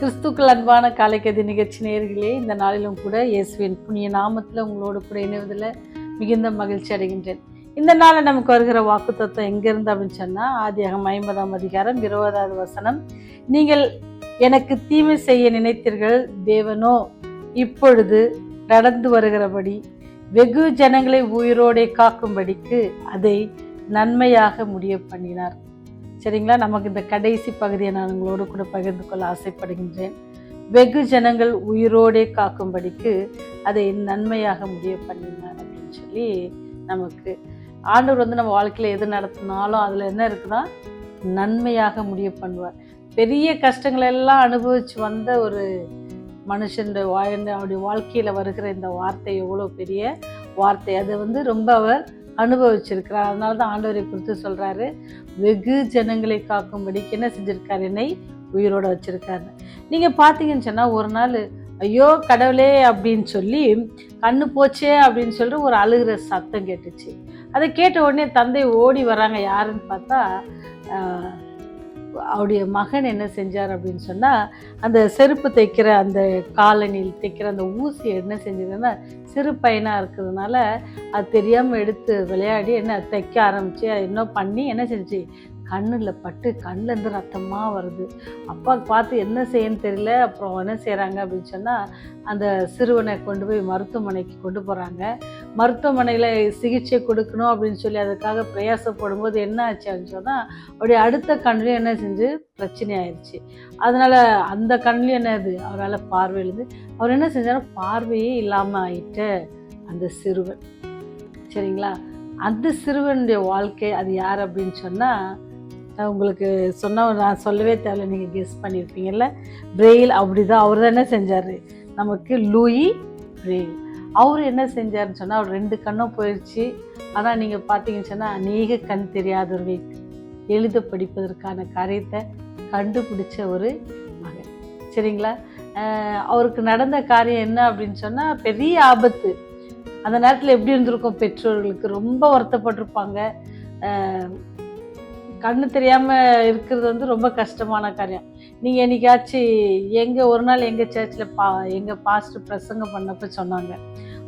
கிறிஸ்துக்கள் அன்பான காலைக்கதி நிகழ்ச்சி நேர்களே இந்த நாளிலும் கூட இயேசுவின் புண்ணிய நாமத்தில் உங்களோடு கூட இணைவதில் மிகுந்த மகிழ்ச்சி அடைகின்றேன். இந்த நாளில் நமக்கு வருகிற வாக்கு தத்துவம் எங்கேருந்து அப்படின்னு சொன்னால் ஆதியாகம் ஐம்பதாம் அதிகாரம் இருபதாவது வசனம். நீங்கள் எனக்கு தீமை செய்ய நினைத்தீர்கள் தேவனோ இப்பொழுது நடந்து வருகிறபடி வெகு ஜனங்களை உயிரோடே காக்கும்படிக்கு அதை நன்மையாக முடிய பண்ணினார். சரிங்களா? நமக்கு இந்த கடைசி பகுதியை நான் உங்களோடு கூட பகிர்ந்து கொள்ள ஆசைப்படுகின்றேன். வெகு ஜனங்கள் உயிரோடே காக்கும்படிக்கு அதை நன்மையாக முடிய பண்ணினார் அப்படின்னு சொல்லி நமக்கு ஆண்டவர் வந்து நம்ம வாழ்க்கையில் எது நடத்தினாலும் அதில் என்ன இருக்குன்னா நன்மையாக முடிய பண்ணுவார். பெரிய கஷ்டங்களை எல்லாம் அனுபவிச்சு வந்த ஒரு மனுஷனுடைய வாழ்ந்த அவருடைய வாழ்க்கையில் வருகிற இந்த வார்த்தை எவ்வளோ பெரிய வார்த்தை. அதை வந்து ரொம்ப அவர் அனுபவிச்சிருக்கிறார். அதனால தான் ஆண்டவரை குறித்து சொல்கிறாரு வெகு ஜனங்களை காக்கும்படிக்கு என்ன செஞ்சிருக்காரு? என்னை உயிரோட வச்சிருக்காரு. நீங்கள் பார்த்தீங்கன்னு சொன்னால் ஒரு நாள் ஐயோ கடவுளே அப்படின்னு சொல்லி கண்ணு போச்சே அப்படின்னு சொல்லிட்டு ஒரு அழுகிற சத்தம் கேட்டுச்சு. அதை கேட்ட உடனே தந்தை ஓடி வராங்க. யாருன்னு பார்த்தா அவருடைய மகன் என்ன செஞ்சார் அப்படின்னு சொன்னால் அந்த செருப்பு தைக்கிற அந்த காலனியில் தைக்கிற அந்த ஊசி என்ன செஞ்சதுன்னா சிறு பையனாக இருக்கிறதுனால அது தெரியாமல் எடுத்து விளையாடி என்ன தைக்க ஆரம்பித்து என்ன பண்ணி என்ன செஞ்சு கண்ணில் பட்டு கண்ணிலேருந்து ரத்தமாக வருது. அப்பாவுக்கு பார்த்து என்ன செய்யன்னு தெரியல அப்புறம் என்ன செய்கிறாங்க அப்படின்னு சொன்னால் அந்த சிறுவனை கொண்டு போய் மருத்துவமனைக்கு கொண்டு போகிறாங்க மருத்துவமனையில் சிகிச்சை கொடுக்கணும் அப்படின்னு சொல்லி அதுக்காக பிரயாசப்படும் போது என்ன ஆச்சு அப்படின்னு சொன்னால் அவருடைய அடுத்த கண்ணுலையும் என்ன செஞ்சு? பிரச்சனை ஆயிடுச்சு அதனால் அந்த கண்ணுலையும் என்னது அவரால் பார்வை எழுது அவர் என்ன செஞ்சாலும் பார்வையே இல்லாமல் ஆயிட்ட அந்த சிறுவன். சரிங்களா? அந்த சிறுவனுடைய வாழ்க்கை அது யார் அப்படின்னு சொன்னால் உங்களுக்கு சொன்னால் நான் சொல்லவே தேவையில்ல நீங்கள் கெஸ் பண்ணியிருப்பீங்கல்ல பிரெயில் அப்படி தான் அவர் தான் என்ன செஞ்சார்? நமக்கு லூயி பிரெயில் அவர் என்ன செஞ்சாருன்னு சொன்னால் அவர் ரெண்டு கண்ணும் போயிடுச்சு ஆனால் நீங்கள் பார்த்தீங்கன்னு சொன்னால் அநேக கண் தெரியாதவர்களுக்கு எழுத படிப்பதற்கான காரியத்தை கண்டுபிடிச்ச ஒரு மகன். சரிங்களா? அவருக்கு நடந்த காரியம் என்ன அப்படின்னு சொன்னால் பெரிய ஆபத்து. அந்த நேரத்தில் எப்படி இருந்திருக்கும்? பெற்றோர்களுக்கு ரொம்ப வருத்தப்பட்டிருப்பாங்க. கண்ணு தெரியாமல் இருக்கிறது வந்து ரொம்ப கஷ்டமான காரியம். நீங்கள் என்னைக்காச்சும் எங்கள் ஒரு நாள் எங்கள் சர்ச்சில் பா எங்கள் பாஸ்ட் பிரசங்கம் பண்ணப்போ சொன்னாங்க.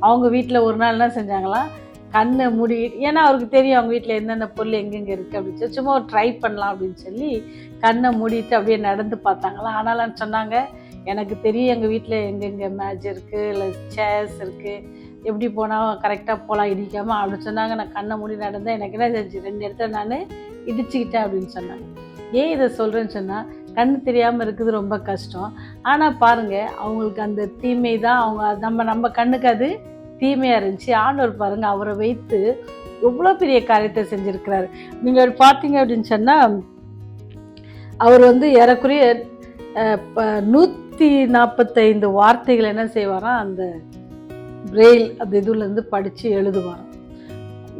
அவங்க வீட்டில் ஒரு நாள் என்ன செஞ்சாங்களாம் கண்ணை மூடி ஏன்னா அவருக்கு தெரியும் அவங்க வீட்டில் என்னென்ன பொருள் எங்கெங்கே இருக்குது அப்படின்னு சொல்லி. சும்மா ஒரு ட்ரை பண்ணலாம் அப்படின்னு சொல்லி கண்ணை மூடிட்டு அப்படியே நடந்து பார்த்தாங்களாம் ஆனாலும் சொன்னாங்க எனக்கு தெரியும் எங்கள் வீட்டில் எங்கெங்கே மேட்ச் இருக்குது இல்லை சேர்ஸ் இருக்குது எப்படி போனால் கரெக்டாக போகலாம் இடிக்காமல் அப்படின்னு சொன்னாங்க. நான் கண்ணை மூடி நடந்தேன். எனக்கு என்ன செஞ்சு ரெண்டு இடத்துல நான் இடிச்சுக்கிட்டேன் அப்படின்னு சொன்னாங்க. ஏன் இதை சொல்கிறேன்னு சொன்னால் கண் தெரியாமல் இருக்குது ரொம்ப கஷ்டம். ஆனால் பாருங்கள் அவங்களுக்கு அந்த தீமை தான் அவங்க நம்ம நம்ம கண்ணுக்கு அது தீமையாக இருந்துச்சு. ஆண்டவர் பாருங்கள் அவரை வைத்து எவ்வளோ பெரிய காரியத்தை செஞ்சுருக்கிறாரு. நீங்கள் பார்த்தீங்க அப்படின்னு சொன்னால் அவர் வந்து ஏறக்குறைய ப- நூற்றி நாற்பத்தைந்து வார்த்தைகள் என்ன செய்வாராம்? அந்த பிரெயில் அந்த இதுலேருந்து படித்து எழுதுவாராம்.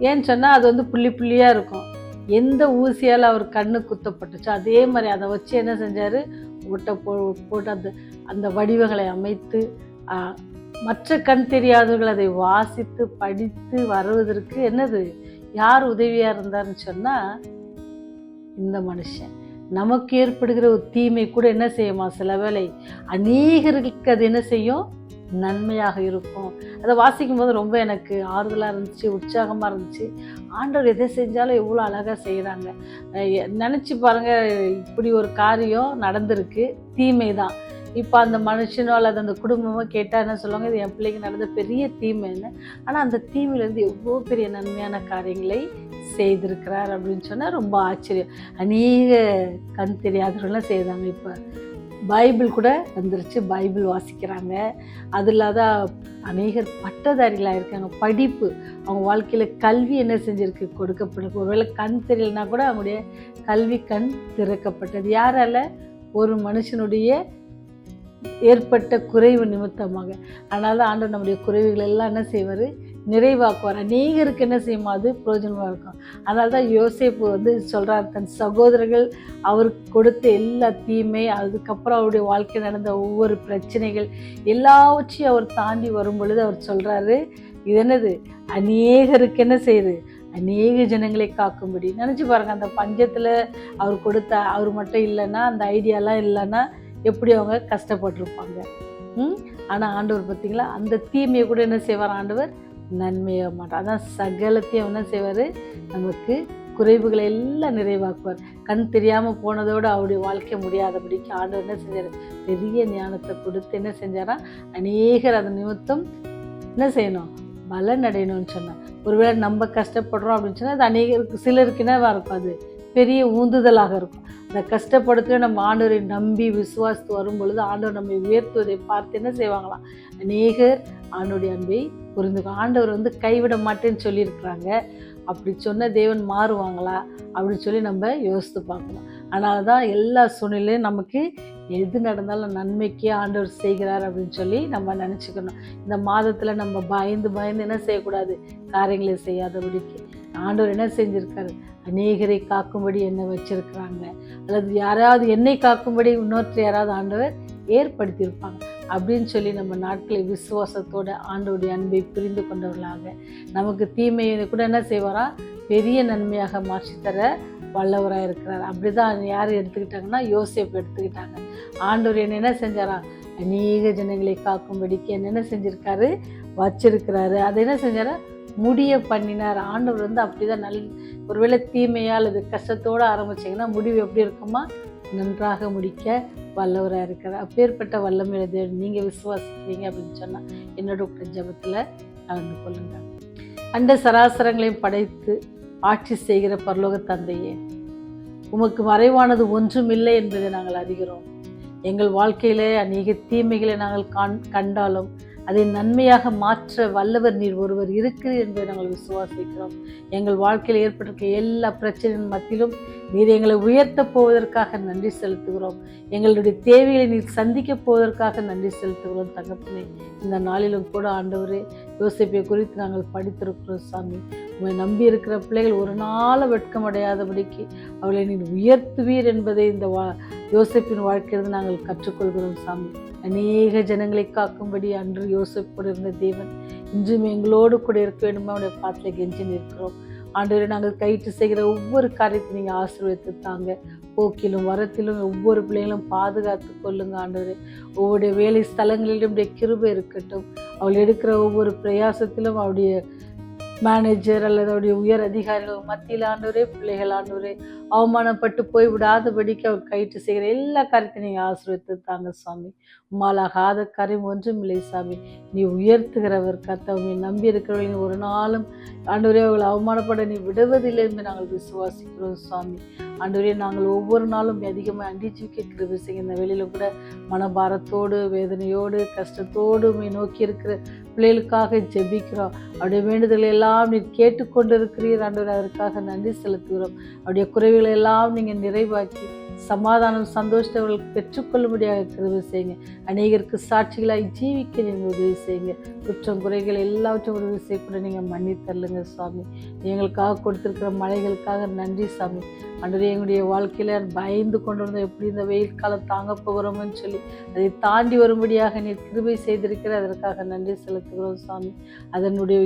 ஏன்னு சொன்னால் அது வந்து புள்ளி புள்ளியாக இருக்கும். எந்த ஊசியால் அவர் கண்ணு குத்தப்பட்டுச்சோ அதே மாதிரி அதை வச்சு என்ன செஞ்சார்? ஓட்டை போ போட்டு அந்த அந்த வடிவங்களை அமைத்து மற்ற கண் தெரியாதவர்கள் அதை வாசித்து படித்து வருவதற்கு என்னது? யார் உதவியாக இருந்தாருன்னு சொன்னால் இந்த மனுஷன். நமக்கு ஏற்படுகிற ஒரு தீமை கூட என்ன செய்யுமா? சில வேலை அநேகர்களுக்கு அது என்ன செய்யும்? நன்மையாக இருக்கும். அதை வாசிக்கும் போது ரொம்ப எனக்கு ஆறுதலாக இருந்துச்சு உற்சாகமாக இருந்துச்சு. ஆண்டவர் எதை செஞ்சாலும் எவ்வளோ அழகாக செய்கிறாங்க நினச்சி பாருங்கள் இப்படி ஒரு காரியம் நடந்திருக்கு. தீமை தான் இப்போ அந்த மனுஷனோ அல்லது அந்த குடும்பமோ கேட்டால் என்ன சொல்லுவாங்க? இது என் பிள்ளைக்கு நடந்த பெரிய தீமைன்னு ஆனால் அந்த தீமையிலேருந்து எவ்வளோ பெரிய நன்மையான காரியங்களை செய்திருக்கிறார் அப்படின்னு சொன்னால் ரொம்ப ஆச்சரியம். அநேக கண் தெரியாதவர்கள்லாம் செய்தாங்க இப்போ. பைபிள் கூட வந்துருச்சு. பைபிள் வாசிக்கிறாங்க. அது இல்லாத அநேகர் பட்டதாரிகளாக இருக்காங்க. படிப்பு. அவங்க வாழ்க்கையில் கல்வி என்ன செஞ்சிருக்கு? கொடுக்கப்பட்டிருக்கு ஒருவேளை கண் தெரியலனா கூட அவங்களுடைய கல்வி கண் திறக்கப்பட்டது. யாரால? ஒரு மனுஷனுடைய ஏற்பட்ட குறைவு நிமித்தமாக. அதனால தான் ஆண்டவர் நம்முடைய குறைவுகள் எல்லாம் என்ன செய்வார்? நிறைவாக்குவார். அநேகருக்கு என்ன செய்யுமா? அது பிரயோஜனமாக இருக்கும். அதனால தான் யோசேப்பு வந்து சொல்கிறார் தன் சகோதரர்கள் அவருக்கு கொடுத்த எல்லா தீமை அதுக்கப்புறம் அவருடைய வாழ்க்கை நடந்த ஒவ்வொரு பிரச்சனைகள் எல்லாவற்றையும் அவர் தாண்டி வரும் பொழுது அவர் சொல்கிறாரு இது என்னது? அநேகருக்கு என்ன செய்யுது? அநேக ஜனங்களை காக்கும்படி. நினச்சி பாருங்கள் அந்த பஞ்சத்தில் அவர் கொடுத்த அவர் மட்டும் இல்லைன்னா அந்த ஐடியாலாம் இல்லைன்னா எப்படி அவங்க கஷ்டப்பட்டிருப்பாங்க. ஆனால் ஆண்டவர் பார்த்தீங்களா அந்த தீமையை கூட என்ன செய்வார் ஆண்டவர்? நன்மையாக மாட்டார் அதான் சகலத்தையும் என்ன செய்வார்? நமக்கு குறைவுகளை எல்லாம் நிறைவாக்குவார். கண் தெரியாமல் போனதோடு அவருடைய வாழ்க்கை முடியாதபடிக்கு ஆண்டவர் என்ன செஞ்சார்? பெரிய ஞானத்தை கொடுத்து என்ன செஞ்சாரா? அநேகர் அதன் நிமித்தம் என்ன செய்யணும்? பலன் அடையணும்னு சொன்னார். ஒருவேளை நம்ம கஷ்டப்படுறோம் அப்படின்னு சொன்னால் அது அநேகருக்கு சிலருக்கு என்னவா இருக்கும் அது? பெரிய ஊந்துதலாக இருக்கும். அந்த கஷ்டப்படுத்துல நம்ம ஆண்டவரை நம்பி விசுவாசித்து வரும் பொழுது ஆண்டவர் நம்மை உயர்த்துவதை பார்த்து என்ன செய்வாங்களாம்? அநேகர் ஆண்டோடைய அன்பை புரிந்துக்கும் ஆண்டவர் வந்து கைவிட மாட்டேன்னு சொல்லியிருக்கிறாங்க. அப்படி சொன்ன தேவன் மாறுவாங்களா? அப்படின்னு சொல்லி நம்ம யோசித்து பார்க்கணும். அதனால தான் எல்லா சூழ்நிலையும் நமக்கு எது நடந்தாலும் நன்மைக்கே ஆண்டவர் செய்கிறார் அப்படின்னு சொல்லி நம்ம நினச்சிக்கணும். இந்த மாதத்தில் நம்ம பயந்து பயந்து என்ன செய்யக்கூடாது? காரியங்களை செய்யாதபடிக்கு. ஆண்டவர் என்ன செஞ்சுருக்காரு? அநேகரை காக்கும்படி என்ன வச்சிருக்கிறாங்க. அல்லது யாராவது என்னை காக்கும்படி இன்னொருத்தர் யாராவது ஆண்டவர் ஏற்படுத்தியிருப்பாங்க. அப்படின்னு சொல்லி நம்ம நாட்களை விசுவாசத்தோட ஆண்டோடைய அன்பை புரிந்து கொண்டவர்களாக நமக்கு தீமையை கூட என்ன செய்வாரா? பெரிய நன்மையாக மாற்றித்தர வல்லவராக இருக்கிறார். அப்படி தான் யார் எடுத்துக்கிட்டாங்கன்னா யோசிப்பு எடுத்துக்கிட்டாங்க. ஆண்டவர் என்ன என்ன செஞ்சாரா? அநேக ஜனங்களை காக்கும்படிக்கு என்னென்ன செஞ்சுருக்காரு? வச்சிருக்கிறாரு. அதை என்ன செஞ்சாரா? முடிய பண்ணினார். ஆண்டவர் வந்து அப்படிதான் நல் ஒருவேளை தீமையாக அல்லது கஷ்டத்தோடு ஆரம்பிச்சிங்கன்னா முடிவு எப்படி இருக்குமா நன்றாக முடிக்க வல்லவராக இருக்கிறார். அப்பேற்பட்ட வல்லமையில தேவன். நீங்கள் விசுவாசிக்கிறீங்க அப்படின்னு சொன்னால் என்னோட கூட ஜபத்தில் கலந்து கொள்ளுங்கள் அண்ட சராசரங்களையும் படைத்து ஆட்சி செய்கிற பரலோக தந்தையே உமக்கு மறைவானது ஒன்றும் இல்லை என்பதை நாங்கள் அறிகிறோம். எங்கள் வாழ்க்கையிலே அநேக தீமைகளை நாங்கள் காண் கண்டாலும் அதை நன்மையாக மாற்ற வல்லவர் நீர் ஒருவர் இருக்கிறீர் என்பதை நாங்கள் விசுவாசிக்கிறோம். எங்கள் வாழ்க்கையில் ஏற்பட்டிருக்க எல்லா பிரச்சனையின் மத்தியிலும் நீர் எங்களை உயர்த்தப் போவதற்காக நன்றி செலுத்துகிறோம். எங்களுடைய தேவைகளை நீர் சந்திக்கப் போவதற்காக நன்றி செலுத்துகிறோம் தகப்பனே. இந்த நாளிலும் கூட ஆண்டவரே யோசிப்பை குறித்து நாங்கள் படித்திருக்கிறோம் சாமி. உங்களை நம்பி இருக்கிற பிள்ளைகள் ஒரு நாள் வெட்கமடையாதபடிக்கு அவளை நீர் உயர்த்துவீர் என்பதை இந்த வா யோசிப்பின் வாழ்க்கையிலிருந்து நாங்கள் கற்றுக்கொள்கிறோம் சாமி. அநேக ஜனங்களை காக்கும்படி அன்று யோசிப்போடு இருந்த தேவன் இன்றும் எங்களோடு கூட இருக்க வேண்டும்? அவனுடைய பாட்டில் கெஞ்சி நிற்கிறோம். ஆண்டவரை நாங்கள் கைட்டு செய்கிற ஒவ்வொரு காரியத்தை நீங்கள் ஆசீர்வதித்து தாங்க. போக்கிலும் வரத்திலும் ஒவ்வொரு பிள்ளைகளும் பாதுகாத்து கொள்ளுங்க ஆண்டவரே. ஒவ்வொரு வேலை ஸ்தலங்களிலும் கிருபை இருக்கட்டும். அவள் எடுக்கிற ஒவ்வொரு பிரயாசத்திலும் அவருடைய மேனேஜர் அல்லது அவருடைய உயர் அதிகாரிகள் மத்தியில் ஆண்டவரே பிள்ளைகள் ஆண்டவரே அவமானப்பட்டு போய் விடாதபடிக்கு அவர் கைட்டு செய்கிற எல்லா காரியத்தையும் நீங்கள் ஆசிரியத்து தாங்க சுவாமி உம்மாலாகாத காரியம் ஒன்றும் இல்லை சாமி. நீ உயர்த்துகிறவர் கத்தவங்க நம்பி இருக்கிறவர்கள் ஒரு நாளும் ஆண்டவரே அவர்களை அவமானப்பட நீ விடுவதில்லை என்று நாங்கள் விசுவாசிக்கிறோம் சுவாமி ஆண்டவரே நாங்கள் ஒவ்வொரு நாளும் அதிகமாக அண்டிச்சுக்க கிருபி விஷயம் இந்த வெளியில கூட மனபாரத்தோடு வேதனையோடு கஷ்டத்தோடு உம்மை நோக்கி இருக்கிற பிள்ளைகளுக்காக ஜெபிக்கிறோம். அவருடைய வேண்டுதல் எல்லாம் நீ கேட்டுக்கொண்டு இருக்கிறீர் ஆண்டவர் அதற்காக நன்றி செலுத்துகிறோம். அவருடைய குறைவுகளை எல்லாம் நீங்கள் நிறைவாக்கி சமாதானம் சந்தோஷத்தை அவர்களுக்கு பெற்றுக்கொள்ளும்படியாக கிருபை செய்யுங்க. அநேகருக்கு சாட்சிகளாக ஜீவிக்க நீங்கள் உதவி செய்யுங்க. குற்றம் குறைகள் எல்லாவற்றையும் உதவி செய்யக்கூட நீங்கள் மன்னித்தள்ளுங்க சுவாமி. எங்களுக்காக கொடுத்துருக்கிற மலைகளுக்காக நன்றி சாமி. அன்றைய எங்களுடைய வாழ்க்கையில் பயந்து கொண்டு வந்தோம் எப்படி இந்த வெயில் காலம் தாங்க போகிறோம்னு சொல்லி அதை தாண்டி வரும்படியாக நீர் கிருபை செய்திருக்கிற அதற்காக நன்றி செலுத்துகிறோம் சாமி அதனுடைய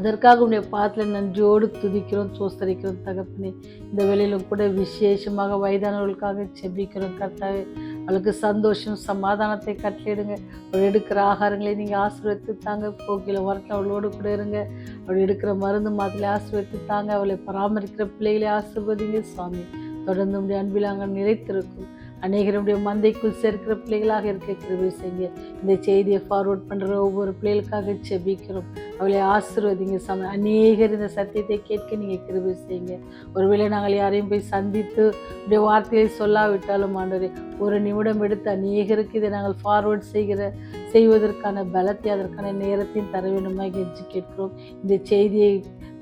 அதற்காக உடைய பாத்தில் நன்றியோடு துதிக்கிறோம் சோஸ்தரிக்கிறோம் தகப்பனே. இந்த வேலையிலும் கூட விசேஷமாக வயதானவர்களுக்காக செபிக்கிறோம் கர்த்தாவே. அவளுக்கு சந்தோஷம் சமாதானத்தை கட்டளிடுங்க அவள் எடுக்கிற ஆகாரங்களை நீங்கள் ஆசீர்வதித்து தாங்க. போக்கில வரட்டும் அவளோடு கூட இருங்க. அவள் எடுக்கிற மருந்து மாத்திரை ஆசீர்வதித்து தாங்க. அவளை பராமரிக்கிற பிள்ளைகளை ஆசீர்வதிங்க சுவாமி. தொடர்ந்து உடைய அன்பில் அங்கே நிறைத்திருக்கும் அநேகருடைய மந்தைக்குள் சேர்க்கிற பிள்ளைகளாக இருக்க கிருபை செய்யுங்க. இந்த செய்தியை ஃபார்வர்ட் பண்ணுற ஒவ்வொரு பிள்ளைகளுக்காக செபிக்கிறோம். அவளை ஆசிர்வதிங்க சம. அநேகர் இந்த சத்தியத்தை கேட்க நீங்கள் கிருபை செய்யுங்க. ஒருவேளை நாங்கள் யாரையும் போய் சந்தித்து இப்படி வார்த்தையை சொல்லாவிட்டாலும் ஆண்டவரே ஒரு நிமிடம் எடுத்து அநேகருக்கு இதை நாங்கள் ஃபார்வர்ட் செய்கிற செய்வதற்கான பலத்தை அதற்கான நேரத்தையும் தர வேண்டுமா கெஞ்சி கேட்கிறோம். இந்த செய்தியை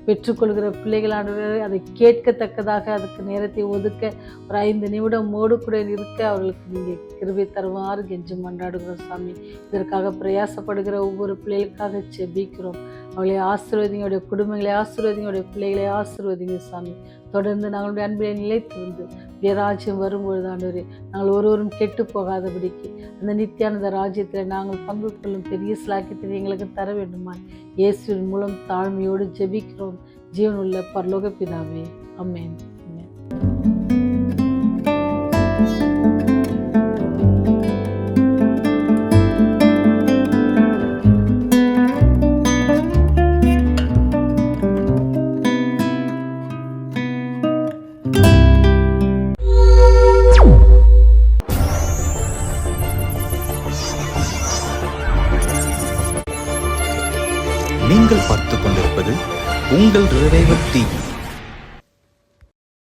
பெற்றுக்கொள்கிற பிள்ளைகளானவர்கள் அதை கேட்கத்தக்கதாக அதுக்கு நேரத்தை ஒதுக்க ஒரு ஐந்து நிமிடம் மோடுக்குடன் கூட இருக்க அவர்களுக்கு நீங்கள் கிருபை தருமாறு கெஞ்சி மன்றாடுகிறோம் சாமி. இதற்காக பிரயாசப்படுகிற ஒவ்வொரு பிள்ளைகளுக்காக செபிக்கிறோம். அவளை ஆசீர்வதிங்க குடும்பங்களை ஆசீர்வதிங்க பிள்ளைகளை ஆசீர்வதிங்க சாமி. தொடர்ந்து நாங்களுடைய அன்பிலே நிலைத்திருந்து உடைய ராஜ்யம் வரும்பொழுது ஆண்டவரே நாங்கள் ஒருவரும் கெட்டு போகாதபடிக்கு அந்த நித்தியானந்த ராஜ்யத்தில் நாங்கள் பங்கு கொள்ளும் பெரிய சிலாக்கியத்தை எங்களுக்கு தர வேண்டுமா இயேசுவின் மூலம் தாழ்மையோடு ஜெபிக்கிறோம். ஜீவனுள்ள பரலோக பிதாவே அம்மேன்